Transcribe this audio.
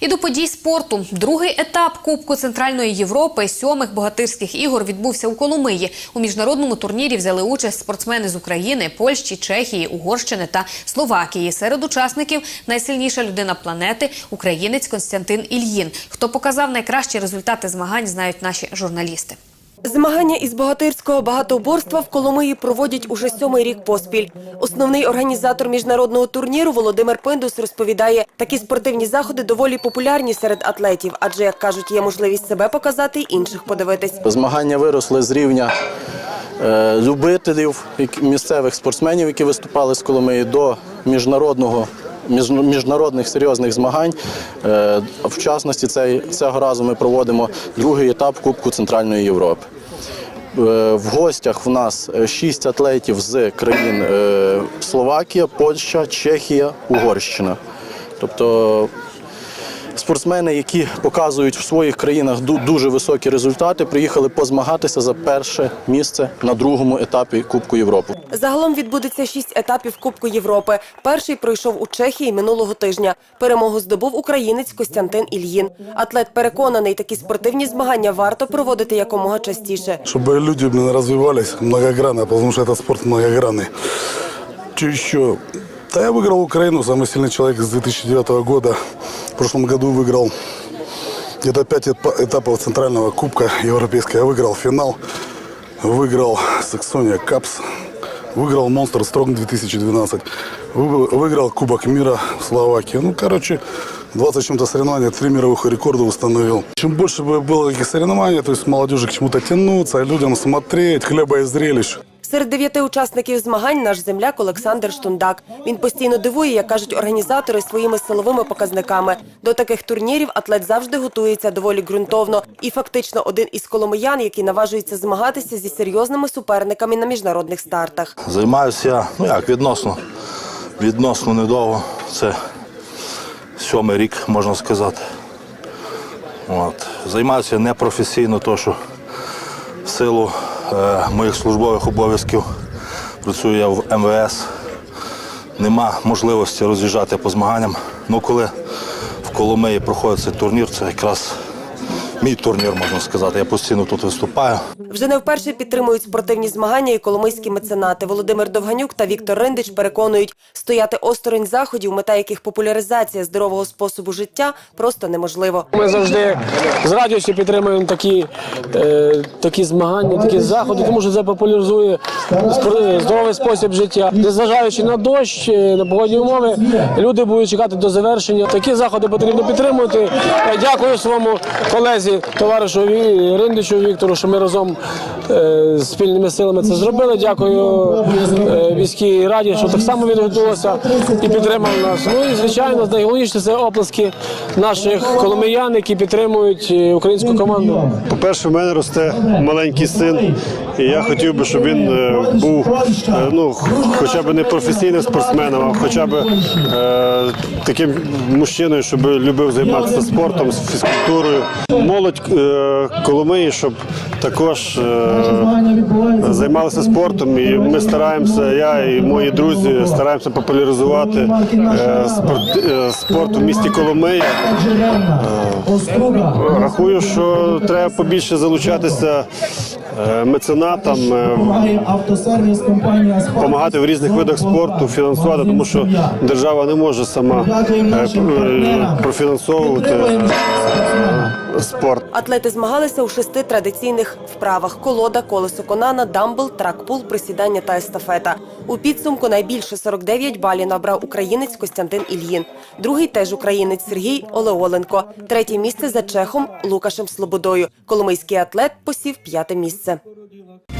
І до подій спорту. Другий етап Кубку Центральної Європи сьомих богатирських ігор відбувся у Коломиї. У міжнародному турнірі взяли участь спортсмени з України, Польщі, Чехії, Угорщини та Словакії. Серед учасників найсильніша людина планети українець Константин Ільїн. Хто показав найкращі результати змагань, знають наші журналісти. Змагання із богатирського багатоборства в Коломиї проводять уже сьомий рік поспіль. Основний організатор міжнародного турніру Володимир Пиндус розповідає, такі спортивні заходи доволі популярні серед атлетів, адже, як кажуть, є можливість себе показати й інших подивитись. Змагання виросли з рівня е, любителів, місцевих спортсменів, які виступали з Коломиї, до міжнародного. Між- Міжнародних серйозних змагань. Е, В частності, цього разу ми проводимо другий етап Кубку Центральної Європи. Е, В гостях в нас е, шість атлетів з країн Словакія, Польща, Чехія, Угорщина. Тобто спортсмени, які показують в своїх країнах ду- дуже високі результати, приїхали позмагатися за перше місце на другому етапі Кубку Європи. Загалом відбудеться шість етапів Кубку Європи. Перший пройшов у Чехії минулого тижня. Перемогу здобув українець Костянтин Ільїн. Атлет переконаний, такі спортивні змагання варто проводити якомога частіше. чтобы люди блин, развивались многогранно, потому что это спорт многогранный. Что еще? Да я выиграл Украину, самый сильный человек с 2009 года. Прошлом году выиграл где-то пять эпа- этапов Центрального Кубка Европейского. Я выиграл финал, выиграл Саксония Капс, выиграл Монстр Стронг 2012, вы- выиграл Кубок мира в Словакии. Ну, короче, 20 с чем-то соревнований, три мировых рекорда установил. Чем больше бы было таких соревнований, то есть молодежи к чему-то тянуться, людям смотреть, хлеба и зрелищ. Серед дев'яти учасників змагань наш земляк Олександр Штундак. Він постійно дивує, як кажуть організатори, своїми силовими показниками. До таких турнірів атлет завжди готується доволі ґрунтовно. І фактично один із коломиян, який наважується змагатися зі серйозними суперниками на міжнародних стартах. Займаюся я, ну як, відносно, відносно недовго. Це сьомий рік, можна сказати. От. Займаюся непрофесійно, тому що в силу моїх службових обов'язків працюю я в МВС. Нема можливості роз'їжджати по змаганням. Ну, коли в Коломиї проходить цей турнір, це якраз мій турнір, можна сказати. Я постійно тут виступаю. Вже не вперше підтримують спортивні змагання і коломийські меценати. Володимир Довганюк та Віктор Риндич переконують, стояти осторонь заходів, мета яких популяризація здорового способу життя просто неможливо. Ми завжди з радістю підтримуємо такі, е, такі змагання, такі заходи, тому що це популяризує здоровий спосіб життя. Незважаючи на дощ, е, на погодні умови, люди будуть чекати до завершення. Такі заходи потрібно підтримувати. Дякую своєму колезі, товаришу Риндичу Віктору, що ми разом спільними силами це зробили. Дякую е, міській раді, що так само відготувалося і підтримав нас. Ну і звичайно, найголовніше це оплески наших коломиян, які підтримують е, українську команду. По-перше, в мене росте маленький син, і я хотів би, щоб він е, був е, ну, хоча б не професійним спортсменом, а хоча б е, таким мужчиною, щоб любив займатися спортом, фізкультурою. Молодь е, Коломиї, щоб також е, займалися спортом. І ми стараємося, я і мої друзі стараємося популяризувати е, спорт, е, спорт в місті Коломия. Рахую, що треба побільше залучатися меценатам, е, допомагати в різних видах спорту, фінансувати, тому що держава не може сама е, е, профінансовувати е, спорт. Атлети змагалися у шести традиційних вправах: колода, колесо Конана, дамбл, тракпул, присідання та естафета. У підсумку найбільше 49 балів набрав українець Костянтин Ільїн. Другий теж українець Сергій Олеоленко. Третє місце за чехом Лукашем Слободою. Коломийський атлет посів п'яте місце. Teresa.